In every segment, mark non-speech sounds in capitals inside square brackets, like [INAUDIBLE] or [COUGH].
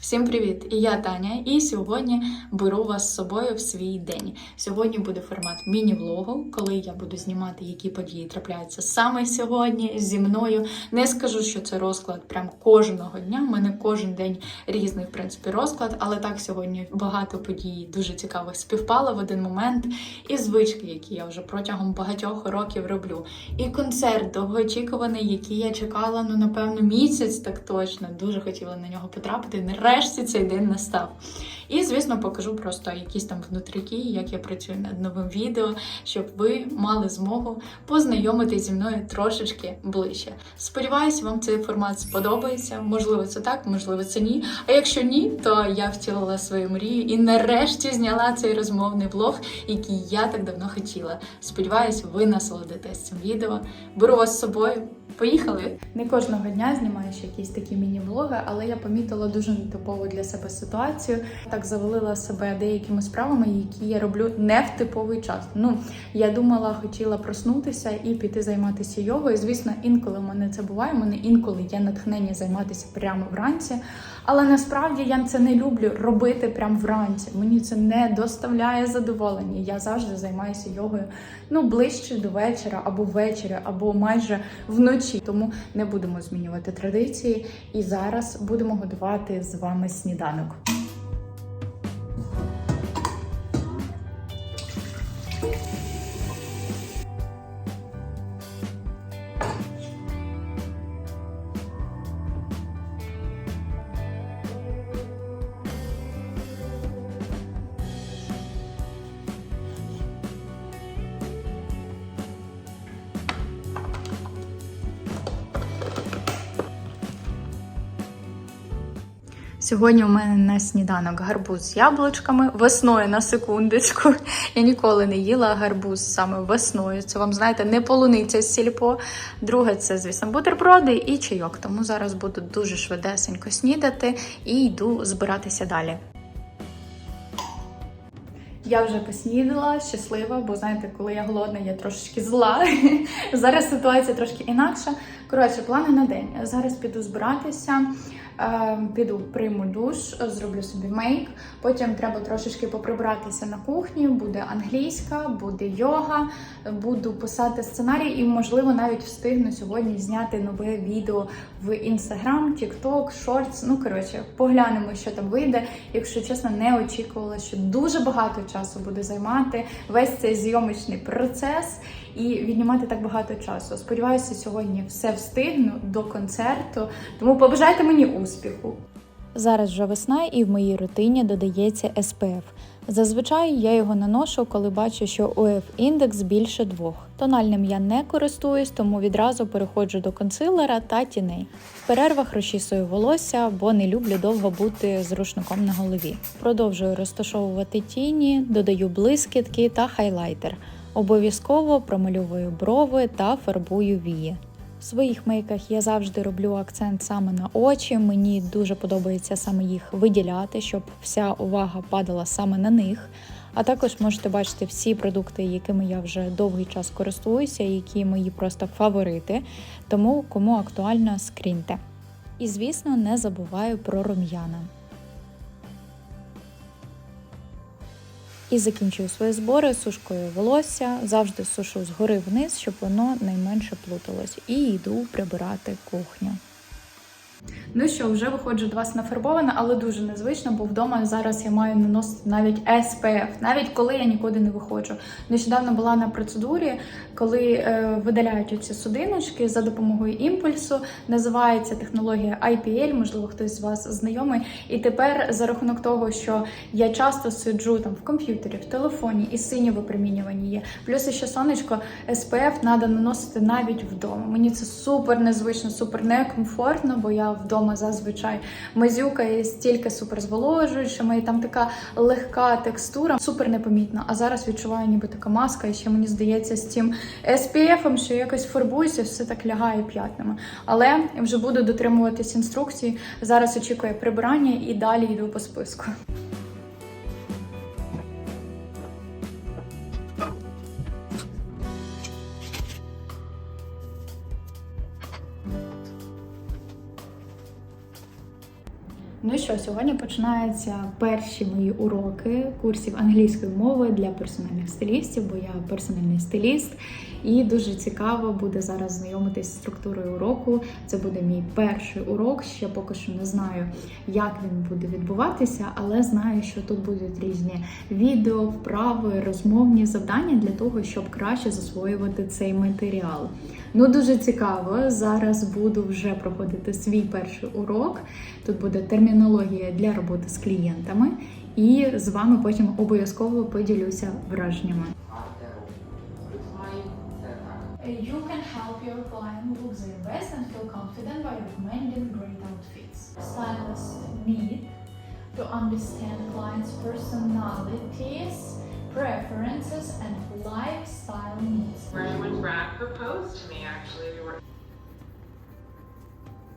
Всім привіт! І я Таня, і сьогодні беру вас з собою в свій день. Сьогодні буде формат міні-влогу, коли я буду знімати, які події трапляються саме сьогодні зі мною. Не скажу, що це розклад прям кожного дня. У мене кожен день різний, в принципі, розклад, але так сьогодні багато подій дуже цікавих співпало в один момент. І звички, які я вже протягом багатьох років роблю. І концерт довгоочікуваний, який я чекала, ну напевно, місяць так точно. Дуже хотіла на нього потрапити. Нарешті цей день настав. І, звісно, покажу просто якісь там внутріки, як я працюю над новим відео, щоб ви мали змогу познайомитись зі мною трошечки ближче. Сподіваюся, вам цей формат сподобається. Можливо, це так, можливо, це ні. А якщо ні, то я втілила свою мрію і нарешті зняла цей розмовний влог, який я так давно хотіла. Сподіваюсь, ви насолодитесь цим відео. Беру вас з собою. Поїхали! Не кожного дня знімаєш якісь такі міні-влоги, але я помітила дуже нетипову для себе ситуацію. Так завалила себе деякими справами, які я роблю не в типовий час. Ну я думала, хотіла проснутися і піти займатися йогою. Звісно, інколи в мене це буває. в мене інколи є натхнення займатися прямо вранці. Але насправді я це не люблю робити прямо вранці. Мені це не доставляє задоволення. Я завжди займаюся йогою ну ближче до вечора або ввечері, або майже вночі. Тому не будемо змінювати традиції. І зараз будемо годувати з вами сніданок. Сьогодні у мене на сніданок гарбуз з яблучками. Весною на секундочку. Я ніколи не їла гарбуз саме весною. Це вам знаєте, не полуниця з сільпо. Друге, це, звісно, бутерброди і чайок. Тому зараз буду дуже швидесенько снідати і йду збиратися далі. Я вже поснідала, щаслива, бо знаєте, коли я голодна, я трошечки зла. [LAUGHS] Зараз ситуація трошки інакша. Коротше, плани на день. Зараз піду збиратися. Е, Піду прийму душ, зроблю собі мейк. Потім треба трошечки поприбратися на кухні. Буде англійська, буде йога, буду писати сценарій і, можливо, навіть встигну сьогодні зняти нове відео в Instagram, TikTok, Shorts. Ну коротше, поглянемо, що там вийде. Якщо чесно, не очікувала, що дуже багато часу буде займати весь цей зйомочний процес і віднімати так багато часу. Сподіваюся, сьогодні все встигну до концерту. Тому побажайте мені успіху. Зараз вже весна, і в моїй рутині додається SPF. Зазвичай я його наношу, коли бачу, що ОФ індекс більше двох. Тональним я не користуюсь, тому відразу переходжу до консилера та тіней. В перервах розчісую волосся, бо не люблю довго бути з рушником на голові. Продовжую розташовувати тіні, додаю блискітки та хайлайтер. Обов'язково промальовую брови та фарбую вії. В своїх мейках я завжди роблю акцент саме на очі. Мені дуже подобається саме їх виділяти, щоб вся увага падала саме на них. А також можете бачити всі продукти, якими я вже довгий час користуюся, які мої просто фаворити. Тому кому актуально, скріньте. І звісно, не забуваю про рум'яна. І закінчую свої збори сушкою волосся, завжди сушу згори вниз, щоб воно найменше плуталось. І йду прибирати кухню. Ну що, вже виходжу до вас нафарбована, але дуже незвично, бо вдома зараз я маю наносити навіть SPF, навіть коли я нікуди не виходжу. Нещодавно була на процедурі, коли е, видаляють оці судиночки за допомогою імпульсу. Називається технологія IPL, можливо, хтось з вас знайомий. І тепер за рахунок того, що я часто сиджу там в комп'ютері, в телефоні і синє випромінювання є. Плюс ще сонечко, SPF треба наносити навіть вдома. Мені це супер незвично, супер некомфортно, бо я вдома зазвичай мазюкає стільки супер зволожуючими, і там така легка текстура, супер непомітна. А зараз відчуваю, ніби така маска, і ще мені здається, з цим SPF, що якось фарбуюся, все так лягає п'ятнами. Але вже буду дотримуватись інструкції. Зараз очікує прибирання і далі йду по списку. Що, сьогодні починаються перші мої уроки курсів англійської мови для персональних стилістів, бо я персональний стиліст, і дуже цікаво буде зараз знайомитися з структурою уроку. Це буде мій перший урок. Ще поки що не знаю, як він буде відбуватися, але знаю, що тут будуть різні відео, вправи, розмовні завдання для того, щоб краще засвоювати цей матеріал. Ну, дуже цікаво. Зараз буду вже проходити свій перший урок. Тут буде термінологія для роботи з клієнтами, і з вами потім обов'язково поділюся враженнями. You can help your client look their best and feel confident by recommending great outfits. Stylists need to understand clients' personalities, preferences, and lifestyle needs. Right when Brad proposed to me, actually, we were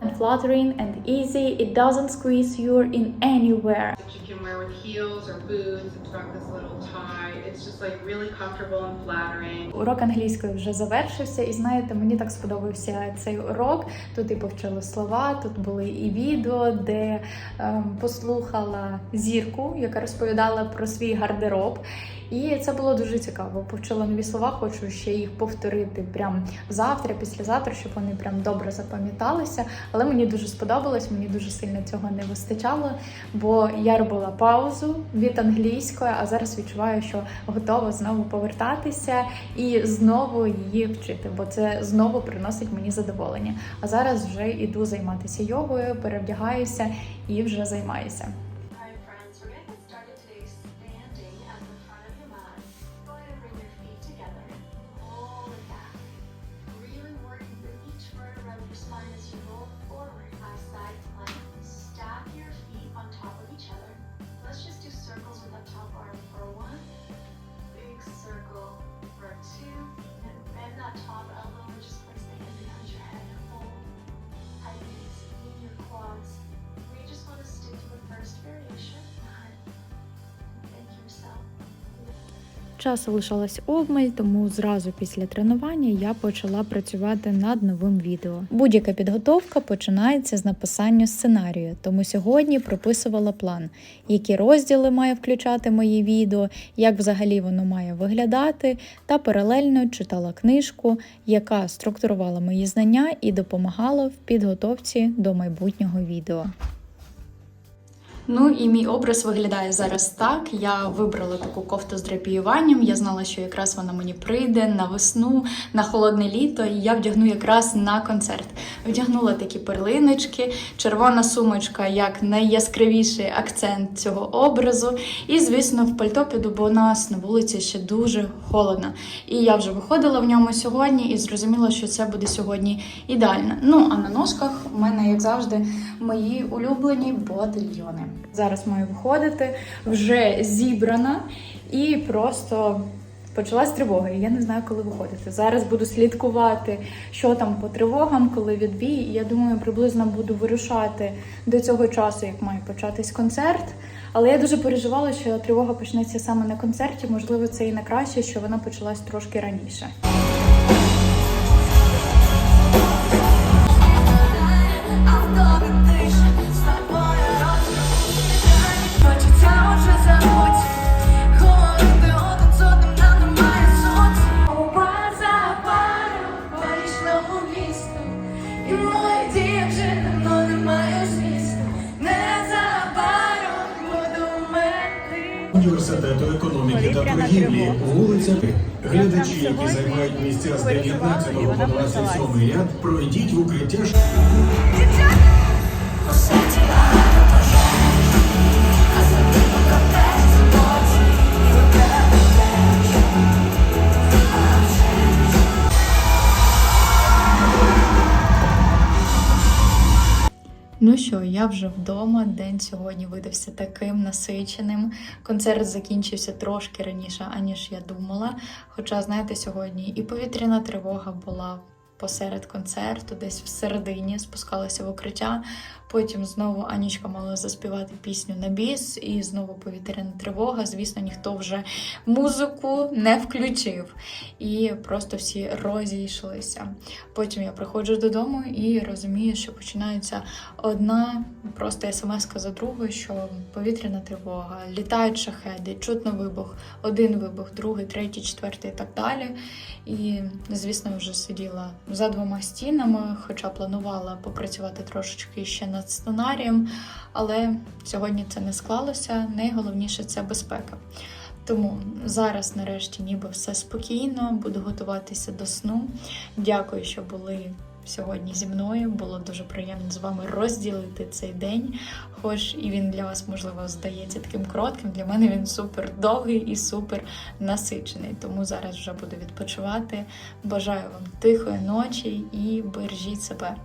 And flattering and easy, it doesn't squeeze you in anywhere. that you can wear with heels or boots. It's got this little tie. It's just like really comfortable and flattering. Урок англійської вже завершився, і знаєте, мені так сподобався цей урок. Тут і повчила слова, тут були і відео, де ем, послухала зірку, яка розповідала про свій гардероб. І це було дуже цікаво. Повчила нові слова, хочу ще їх повторити прям завтра, післязавтра, щоб вони прям добре запам'яталися. Але мені дуже сподобалось, мені дуже сильно цього не вистачало, бо я робила паузу від англійської, а зараз відчуваю, що готова знову повертатися і знову її вчити, бо це знову приносить мені задоволення. А зараз вже іду займатися йогою, перевдягаюся і вже займаюся. Часу лишалось обмаль, тому зразу після тренування я почала працювати над новим відео. Будь-яка підготовка починається з написання сценарію, тому сьогодні прописувала план, які розділи має включати моє відео, як взагалі воно має виглядати, та паралельно читала книжку, яка структурувала мої знання і допомагала в підготовці до майбутнього відео. Ну і мій образ виглядає зараз так. Я вибрала таку кофту з драпіюванням. Я знала, що якраз вона мені прийде на весну, на холодне літо, і я вдягну якраз на концерт. Вдягнула такі перлиночки, червона сумочка як найяскравіший акцент цього образу. І, звісно, в пальто піду, бо у нас на вулиці ще дуже холодно. І я вже виходила в ньому сьогодні і зрозуміла, що це буде сьогодні ідеально. Ну а на ножках у мене, як завжди, мої улюблені бодильйони. Зараз маю виходити, вже зібрана і просто. Почалась тривога, і я не знаю, коли виходити. Зараз буду слідкувати, що там по тривогам, коли відбій. Я думаю, приблизно буду вирушати до цього часу, як має початись концерт. Але я дуже переживала, що тривога почнеться саме на концерті. Можливо, це і на краще, що вона почалась трошки раніше. Університету економіки та торгівлі, вулиця. Глядачі, які займають місця з 19 по 27 ряд, пройдіть в укриття Ну що, я вже вдома. День сьогодні видався таким насиченим. Концерт закінчився трошки раніше, аніж я думала. Хоча, знаєте, сьогодні і повітряна тривога була. Посеред концерту, десь всередині спускалася в укриття. Потім знову Анічка мала заспівати пісню на біс, і знову повітряна тривога. Звісно, ніхто вже музику не включив. І просто всі розійшлися. Потім я приходжу додому і розумію, що починається одна просто смс-ка за другою, що повітряна тривога, літають шахеди, чутно вибух, один вибух, другий, третій, четвертий і так далі. І, звісно, вже сиділа за двома стінами, хоча планувала попрацювати трошечки ще над сценарієм, але сьогодні це не склалося. Найголовніше це безпека. Тому зараз, нарешті, ніби все спокійно, буду готуватися до сну. Дякую, що були сьогодні зі мною. Було дуже приємно з вами розділити цей день. Хоч і він для вас, можливо, здається таким коротким. Для мене він супер довгий і супер насичений. Тому зараз вже буду відпочивати. Бажаю вам тихої ночі і бережіть себе.